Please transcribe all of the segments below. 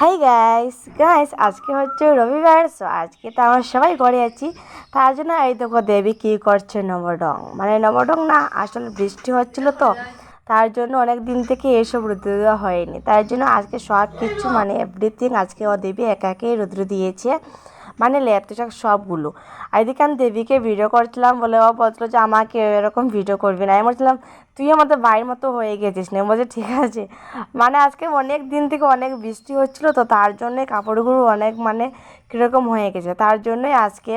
Hi guys guys আজকে হচ্ছে রবিবার সো আজকে তো আমার সবাই ঘরে আছি। তার জন্য এই দেখো দেবী কী করছে নবডং মানে নবডং না, আসলে বৃষ্টি হচ্ছিল তো, তার জন্য অনেক দিন থেকে এসব রুদ্র দেওয়া হয়নি। তার জন্য আজকে সব কিছু মানে এভরিথিং আজকে ও দেবী একা একাই রুদ্র দিয়েছে। মানে ল্যাপটপ সবগুলো। আর এদিকে আমি দেবীকে ভিডিও করছিলাম বলে, ও বলছিল যে, আমাকে এরকম ভিডিও করবি না। আমি বলছিলাম, তুই আমাদের বাড়ির মতো হয়ে গেছিস না? বলছে, ঠিক আছে। মানে আজকে অনেক দিন থেকে অনেক বৃষ্টি হচ্ছিল, তো তার জন্যে কাপড়গুলো অনেক মানে কীরকম হয়ে গেছে। তার জন্যই আজকে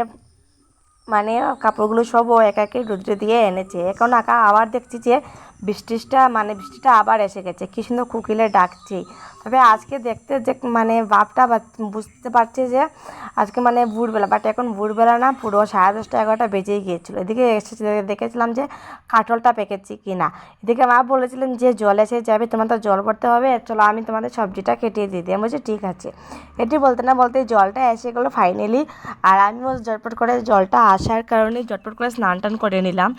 মানে কাপড়গুলো সব ও একা একে রুদ্রে দিয়ে এনেছে। এখন আঁকা আবার দেখছি যে, বৃষ্টিটা মানে বৃষ্টিটা আবার এসে গেছে। কী সুন্দর কুকিলে ডাকছে তবে আজকে দেখতে যে মানে বাপটা বুঝতে পারছে যে আজকে মানে ভোরবেলা বাট এখন ভোরবেলা না পুরো সাড়ে দশটা এগারোটা বেজেই গিয়েছিল। এদিকে এসে দেখেছিলাম যে কাঠলটা পেকেছি কি না এদিকে মা বলেছিলেন যে জল এসে যাবে, তোমার তো জল ভরতে হবে, চলো আমি তোমাদের সবজিটা কেটে দিয়ে দিই। আমি বলছি, ঠিক আছে। এটি বলতে না বলতে জলটা এসে গেলো ফাইনালি আর আমিও ঝটপট করে জলটা আসার কারণে ঝটপট করে স্নান টান করে নিলাম।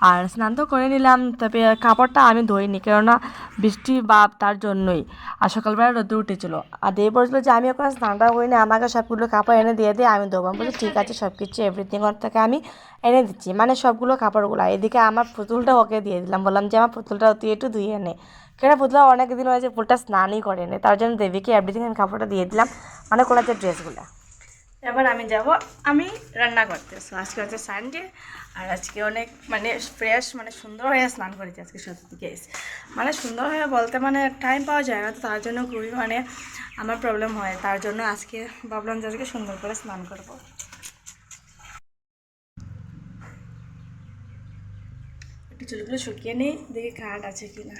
আর স্নান তো করে নিলাম, তবে কাপড়টা আমি ধুইনি, কেননা বৃষ্টি বা তার জন্যই। আর সকালবেলা রোদে উঠেছিল। আর দেব বলছিল যে, আমি ওখানে স্নানটা করিনি, আমাকে সবগুলো কাপড় এনে দিয়ে দিয়ে আমি দেবো বলছি, ঠিক আছে সব কিছু এভরিথিং ওর থেকে আমি এনে দিচ্ছি। মানে সবগুলো কাপড়গুলো। এদিকে আমার পুতুলটা ওকে দিয়ে দিলাম। বললাম যে, আমার পুতুলটা তুই একটু ধুয়ে নে। কেন পুতুলা অনেক দিন হয়েছে, পুতুলটা স্নানই করেনি। তার জন্য দেবীকে এভরিথিং আমি কাপড়টা দিয়ে দিলাম মানে কোলাতে ড্রেসগুলো এবার আমি যাব আমি রান্না করতে। So, আজকে হচ্ছে সানডে আর আজকে অনেক মানে ফ্রেশ মানে সুন্দর হয়ে স্নান করেছি আজকে সত্যি কেস মানে সুন্দর হয়ে বলতে মানে টাইম পাওয়া যায় না তো তার জন্য খুবই মানে আমার প্রবলেম হয়। তার জন্য আজকে ভাবলাম যে আজকে সুন্দর করে স্নান করব। একটু চুলগুলো শুকিয়ে নিই দেখি কারেন্ট আছে কি না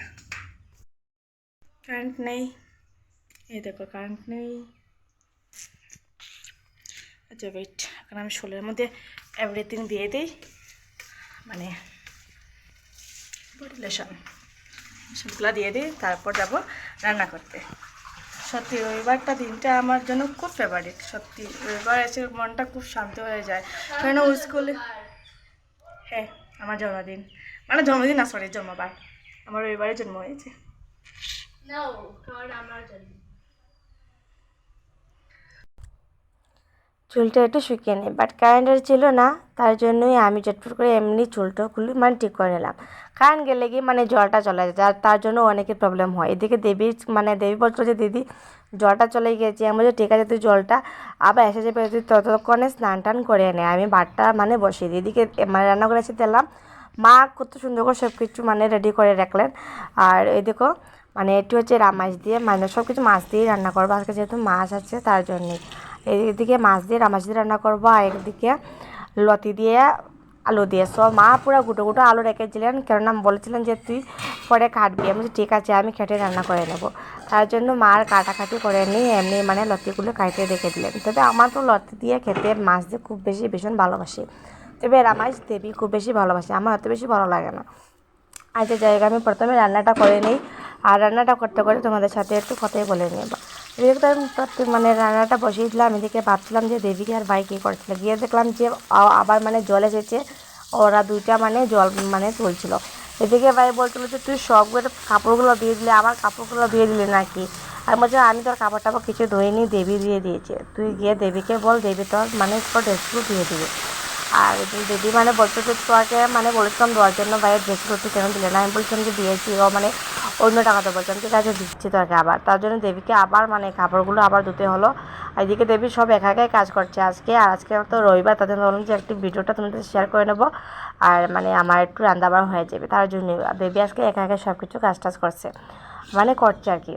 কারেন্ট নেই। এই দেখো কারেন্ট নেই। আচ্ছা ওয়েট এখন আমি শোলের মধ্যে এভরিথিং দিয়ে দিই। মানে লোশন সবগুলো দিয়ে দিই, তারপর যাব রান্না করতে। সত্যি রবিবারটা দিনটা আমার জন্য খুব ফেভারিট সত্যি রবিবার এসে মনটা খুব শান্ত হয়ে যায়। কেন ওই স্কুলে হ্যাঁ আমার জন্মদিন। মানে জন্মদিন না সরি জন্মবার। আমার রবিবারে জন্ম হয়েছে। চুলটা একটু শুকিয়ে নিই বাট কারেন্টের ছিল না, তার জন্যই আমি চটপট করে এমনি চুলটা খুলে মানে ঠিক করে নিলাম। কারেন্ট গেলে গিয়ে মানে জলটা চলে যায় আর তার জন্য অনেকের প্রবলেম হয়। এদিকে দেবী মানে দেবী বলছিল যে, দিদি, জলটা চলে গিয়েছে। আমি বলছি, ঠিক আছে, তুই জলটা আবার এসে যাবে তুই ততক্ষণে স্নান টান করে নে। আমি ভাতটা মানে বসিয়ে দিই। এদিকে মানে রান্না করে এসে দিলাম। মা কত সুন্দর করে সব কিছু মানে রেডি করে রাখলেন। আর দেখো মানে এটি হচ্ছে মাছ দিয়ে মানে সব কিছু মাছ দিয়ে রান্না করব। আজকে যেহেতু মাছ আছে, তার জন্যই। এদিকে মাছ দিয়ে রামাছ দিয়ে রান্না করব, আর একদিকে লতি দিয়ে আলু দিয়ে। সব মা পুরো গুটো গুটো আলু রেখেছিলেন, কেননা বলেছিলেন যে তুই পরে কাটবি আমি ঠিক আছে, আমি খেটে রান্না করে নেব। তার জন্য মার কাটাকাটি করে নিই এমনি মানে লতিগুলো কাটে রেখে দিলেন। তবে আমার তো লতি দিয়ে খেতে মাছ দিয়ে খুব বেশি ভীষণ ভালোবাসি। তবে রামাইশ দেবী খুব বেশি ভালোবাসে, আমার অত বেশি ভালো লাগে না। আচ্ছা জায়গা আমি প্রথমে রান্নাটা করে নিই। আর রান্নাটা করতে করে তোমাদের সাথে একটু কথাই বলে নেব মানে রান্নাটা বসিয়েছিলাম এদিকে ভাবছিলাম যে দেবীকে আর ভাই কী করছিল গিয়ে দেখলাম যে আবার মানে জল এসেছে, ওরা দুইটা মানে জল মানে তুলছিল। এদিকে ভাই বলছিল যে, তুই সবগুলো কাপড়গুলো দিয়ে দিলে, আমার কাপড়গুলো দিয়ে দিলে নাকি? আর বলছে, আমি তোর কাপড় টাপড় কিছু ধুইনি, দেবী দিয়ে দিয়েছে। তুই গিয়ে দেবীকে বল, দেবী তোর মানে তোর ড্রেসগুলো দিয়ে দিবে। আর দেবী মানে বলতো যে, তোকে মানে বলেছিলাম দেওয়ার জন্য ভাইয়ের ড্রেসগুলো তুই কেন দিলে না? আমি বলছিলাম যে, দিয়েছি। ও মানে অন্য টাকাতে বলছিলাম ঠিক আছে দিচ্ছি তোকে আবার। তার জন্য দেবীকে আবার মানে কাপড়গুলো আবার ধুতে হলো। এদিকে দেবী সব একা একাই কাজ করছে আজকে। আর আজকে তো রবিবার, তাদের বললাম যে একটি ভিডিওটা তোমাদের শেয়ার করে নেব। আর মানে আমার একটু রান্নাবার হয়ে যাবে। তার জন্য দেবী আজকে একা একাই সব কিছু কাজ টাজ করছে। মানে করছে আর কি।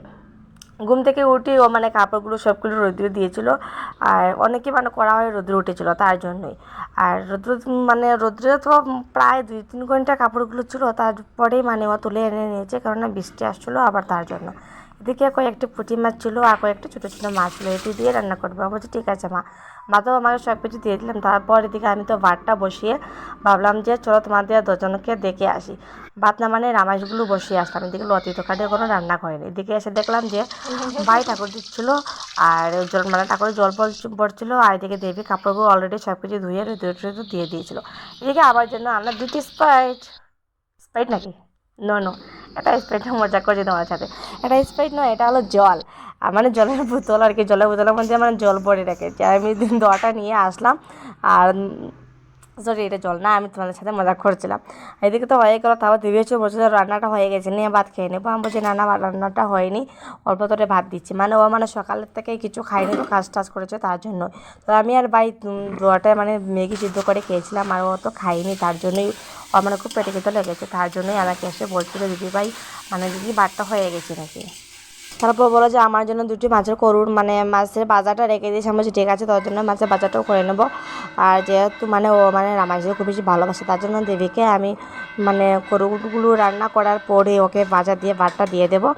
ঘুম থেকে উঠে ও মানে কাপড়গুলো সবগুলো রোদ্রে দিয়েছিল আর অনেকে মানে করা হয় রোদ্রে উঠেছিল তার জন্যই। আর রোদ্র মানে রোদ্রে তো প্রায় দুই তিন ঘণ্টা কাপড়গুলো ছিল, তারপরেই মানে ও তুলে এনে নিয়েছে, কেননা বৃষ্টি আসছিল আবার তার জন্য। এদিকে কয়েকটি পুঁটি মাছ ছিল আর কয়েকটা ছোটো ছোটো মাছ ছিল। এটি দিয়ে রান্না করব। আমি বলছি, ঠিক আছে মা। মা তো আমাকে সব কিছু দিয়ে দিলাম। তারপর এদিকে আমি তো ভাতটা বসিয়ে ভাবলাম যে, চলো তোমাদের দুজনকে দেখে আসি। ভাত না মানে রামাইশগুলো বসিয়ে আসলাম। এদিকে লতি তরকারি কোনো রান্না করেনি। এদিকে এসে দেখলাম যে, ভাই ঠাকুর দিচ্ছিল আর জল মানে ঠাকুরের জল পড়- পড়ছিল আর এদিকে দেবী কাপড়গুলো অলরেডি সব কিছু ধুয়ে দুটো দিয়ে দিয়েছিল। এদিকে আবার জন্য আমরা দুটি স্প্রাইট স্প্রাইট নাকি? নো নো এটা স্প্রাইট মজা করছি তোমার সাথে। এটা স্প্রাইট নয়, এটা হলো জল। মানে জলের বোতল আর কি, জলের বোতলের মধ্যে মানে জল পরে রেখেছি। আমি দোয়াটা নিয়ে আসলাম, আর সরি, এটা জল। না, আমি তোমাদের সাথে মজা করছিলাম। এদিকে তো হয়ে গেলো তারপর দিদি হচ্ছে বলছে রান্নাটা হয়ে গেছে, নিয়ে ভাত খেয়ে নেব। আমি বলছি, না না রান্নাটা হয়নি। অল্প তোরে ভাত দিচ্ছি। মানে ও মানে সকালের থেকে কিছু খাইনি তো কাজ টাজ করেছে তার জন্য তো আমি আর ভাই দোয়াটায় মানে ম্যাগি সিদ্ধ করে খেয়েছিলাম, আর ও তো খাইনি তার জন্যই ও মানে খুব পেটে খেতে লেগেছে, তার জন্যই আমাকে এসে বলছিল, দিদি ভাই মানে দিদি ভাতটা হয়ে গেছে নাকি? তারপর বলো যে আমার জন্য দুটি মাছের করুন মানে মাছের বাজারটা রেখে দিয়েছি। আমি ঠিক আছে, তোর জন্য মাছের বাজারটাও করে নেব। আর যেহেতু মানে ও মানে মাছকে খুব বেশি ভালোবাসে, তার জন্য দেবীকে আমি মানে করুগুলো রান্না করার পরে ওকে বাজার দিয়ে ভাতটা দিয়ে দেবো।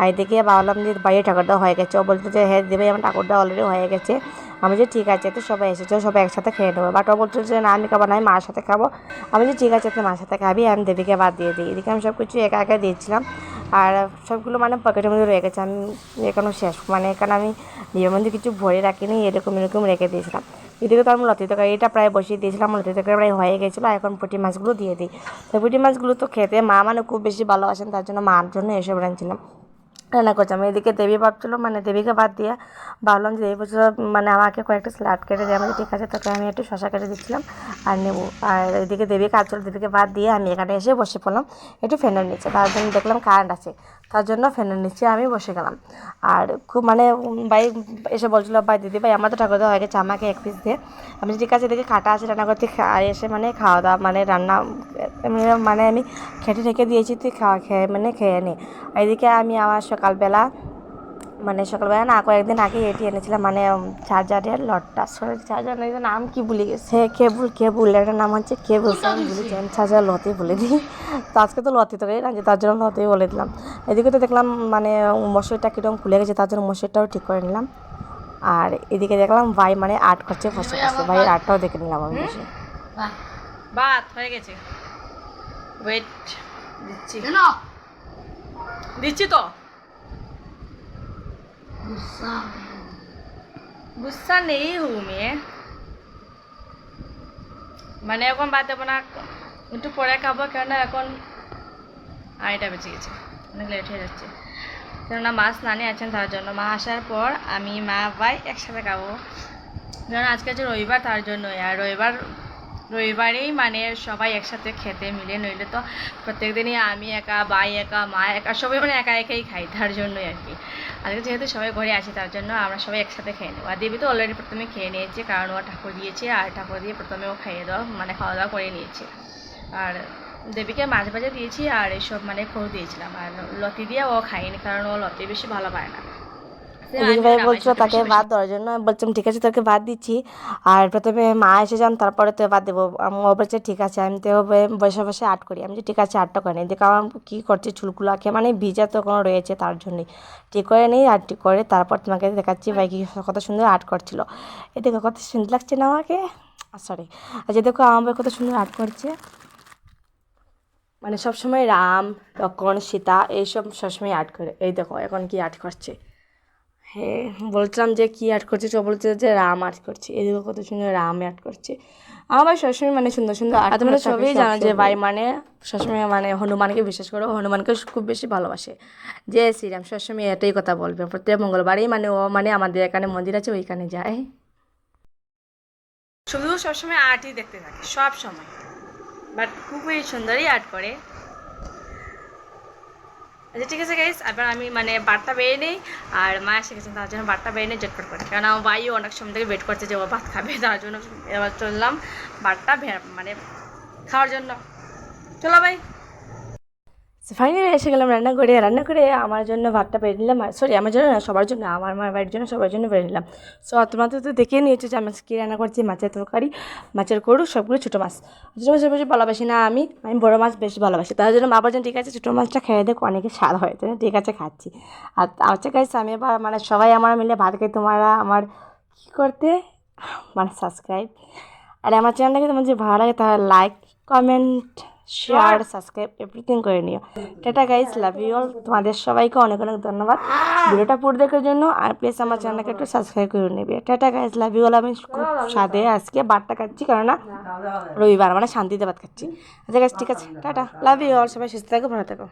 আর এদিকে ভাবলাম যে বাইরে ঠাকুরটা হয়ে গেছে। ও বলতো যে হ্যাঁ দেবে আমার ঠাকুরটা অলরেডি হয়ে গেছে। আমি যে ঠিক আছে, তো সবাই এসেছে, সবাই একসাথে খেয়ে নেব। বাট ও বলছো যে, না, আমি খাব না, আমি মার সাথে খাব। আমি যে ঠিক আছে, তুই মার সাথে খাবি, আমি দেবীকে বাদ দিয়ে দিই। এদিকে আমি সব কিছু একা একা দিয়েছিলাম। আর সবগুলো মানে পকেটের মধ্যে রয়ে গেছে, আমি এখনও শেষ। মানে এখানে আমি নিজের মধ্যে কিছু ভরে রাখিনি, এরকম এরকম রেখে দিয়েছিলাম। এদিকে তো আমি লতি তরকারি এটা প্রায় বসিয়ে দিয়েছিলাম লতি তরকারি প্রায় হয়ে গেছিল এখন পুঁটি মাছগুলো দিয়ে দিই। তো পুঁটি মাছগুলো তো খেতে মা মানে খুব বেশি ভালোবাসেন, তার জন্য মার জন্য এসব রাঁধছিলাম রান্না করছিলাম এদিকে দেবী ভাবছিলো মানে দেবীকে বাদ দিয়ে ভাবলাম যে দেবী বলছিল মানে আমাকে কয়েকটা স্ল্যাট কেটে দেওয়া আমাকে ঠিক আছে, তোকে আমি একটু শশা কেটে দিচ্ছিলাম আর নেব। আর এদিকে দেবী কাজ চলো, দেবীকে বাদ দিয়ে আমি এখানে এসে বসে পড়লাম, একটু ফ্যানের নিচে। তার জন্য দেখলাম কারেন্ট আছে। তার জন্য ফ্যানের নিচে আমি বসে গেলাম। আর খুব মানে ভাই এসে বলছিল, ভাই, দিদি ভাই, আমার তো ঠাকুর দেওয়া হয়ে গেছে, আমাকে এক পিস দিয়ে আমি যদি কাছে দেখি কাটা আছে, রান্না করতে এসে মানে খাওয়া দাওয়া মানে রান্না মানে আমি খেটে ঠেকে দিয়েছি, তুই খাওয়া খেয়ে মানে খেয়ে নি। এদিকে আমি আমার সকালবেলা মানে সকালবেলা না কয়েকদিন আগে এটি এনেছিলাম মানে চার্জারের লটটা। সরি চার্জার নয় নাম কি ভুলে গেছে? কেবুল কেবুল একটা নাম হচ্ছে কেবুল আমি ভুলে যাই চার্জার লতি বলে দিই। তো আজকে তো লতি তো না যে তার জন্য লতেই বলে দিলাম। এদিকে তো দেখলাম মানে মশারিটা কীরকম খুলে গেছে তার জন্য মশারিটাও ঠিক করে নিলাম। আর এদিকে দেখলাম ভাই মানে আর্ট করছে বসে বসে। ভাইয়ের আর্টটাও দেখে নিলাম আমি বসে। ভাত হয়ে গেছে। ওয়েট দিচ্ছি। দিচ্ছি তো? গুসা নেই হুঁ মেয়ে মানে এখন ভাত দেবো না একটু পরে খাব কেন এখন আড়াইটা বেঁচে গেছে অনেক লেট হয়ে যাচ্ছে কেননা মাছ নানি আছেন তার জন্য মা আসার পর আমি মা ভাই একসাথে খাব কারণ আজকে হচ্ছে রবিবার তার জন্যই আর রবিবার রবিবারেই মানে সবাই একসাথে খেতে মিলে নইলে তো প্রত্যেক দিনই আমি একা ভাই একা মা একা সবাই মানে একা একাই খাই তার জন্যই আর কি আজকে যেহেতু সবাই ঘরে আছে তার জন্য আমরা সবাই একসাথে খেয়ে নেব। আর দেবী তো অলরেডি প্রথমে খেয়ে নিয়েছে, কারণ ও ঠাকুর দিয়েছে, আর ঠাকুর দিয়ে প্রথমে ও খাইয়ে দেওয়া মানে খাওয়া দাওয়া করে নিয়েছে। আর দেবীকে মাছ ভাজা দিয়েছি, আর এসব মানে খড় দিয়েছিলাম, আর লতি দিয়ে ও খায়নি কারণ ও লতি বেশি ভালো পায় না। ভাই বলছিল তাকে ভাত দেওয়ার জন্য। আমি বলছিলাম ঠিক আছে তোকে ভাত দিচ্ছি। আর প্রথমে মা এসে যান তারপরে তো ভাত দেবো। আমি ও বলছে ঠিক আছে আমি তো বসে বসে আর্ট করি। আমি যে ঠিক আছে আর্টটা করে নিই এদিকে আমার কী করছে চুলগুলো আঁকে মানে ভিজা তো কোনো রয়েছে তার জন্যই। ঠিক করে নিই আর ঠিক করে তারপর তোমাকে দেখাচ্ছি ভাই কি কত সুন্দর আর্ট করছিল। এদিকে কত সুন্দর লাগছে না আমাকে? সরি আচ্ছা দেখো আমার কত সুন্দর আর্ট করছে। মানে সবসময় রাম লক্ষণ সীতা এইসব সবসময় আর্ট করে। এই দেখো এখন কি আর্ট করছে। হ্যাঁ বলছিলাম যে কী আর্ট করছে সব বলছে যে রাম আর্ট করছে। এদিকে কত সুন্দর রাম আর্ট করছে। আমার ভাই সবসময় মানে সুন্দর সুন্দর আর্ট তোমরা সবই জানো যে ভাই মানে সবসময় মানে হনুমানকে বিশ্বাস করো হনুমানকে খুব বেশি ভালোবাসে। যে শ্রীরাম সবসময় এটাই কথা বলবে। প্রত্যেক মঙ্গলবারেই মানে ও মানে আমাদের এখানে মন্দির আছে ওইখানে যায়। শুধু সবসময় আর্টই দেখতে থাকে সব সময় বাট খুবই সুন্দরই আর্ট করে। আচ্ছা ঠিক আছে গাইস এবার আমি মানে বারটা বেরিয়ে নিই, আর মা এসে গেছেন তার জন্য বারটা বেরিয়ে নেই জটপট করে কারণ আমার ভাইও অনেক সময় থেকে ওয়েট করছে যে ও ভাত খাবে, তার জন্য এবার চললাম বারটা মানে খাওয়ার জন্য। চলো ভাই ফাইনালি এসে গেলাম রান্না করে। রান্না করে আমার জন্য ভাতটা বেড়ে নিলাম। সরি আমার জন্য না, সবার জন্য, আমার মায়ের বাড়ির জন্য সবার জন্য বেড়ে নিলাম। সো তোমাদের তো দেখে নিয়েছো যে আমি কী রান্না করছি। মাছের তরকারি, মাছের করু সবগুলো ছোটো মাছ। ছোটো মাছ বেশি ভালোবাসি না আমি আমি বড়ো মাছ বেশি ভালোবাসি। তার জন্য মা বলছেন, ঠিক আছে, ছোটো মাছটা খেয়ে দেখো অনেকে স্বাদ হয়। তাই ঠিক আছে, খাচ্ছি। আর আচ্ছা গাইছে আমি এবার মানে সবাই আমার মিলে ভাত খাই। তোমরা আমার কী করতে? মানে সাবস্ক্রাইব আর আমার চ্যানেলটাকে তোমার যে ভালো লাগে, তাহলে like comment share subscribe everything করে নিও। Tata guys love you all তোমাদের সবাইকে অনেক অনেক ধন্যবাদ। ভিডিওটা পুরো দেখার জন্য আর প্লিজ আমার চ্যানেলকে একটু সাবস্ক্রাইব করে নেবে। Tata guys love you all আমি খুব স্বাদে আজকে বারটা খাচ্ছি, কেননা রবিবার মানে শান্তিতে ভাত খাচ্ছি। আচ্ছা গাইজ ঠিক আছে। টাটা লাভ ইউ অল সবাই সুস্থ থাকো, ভালো থাকো।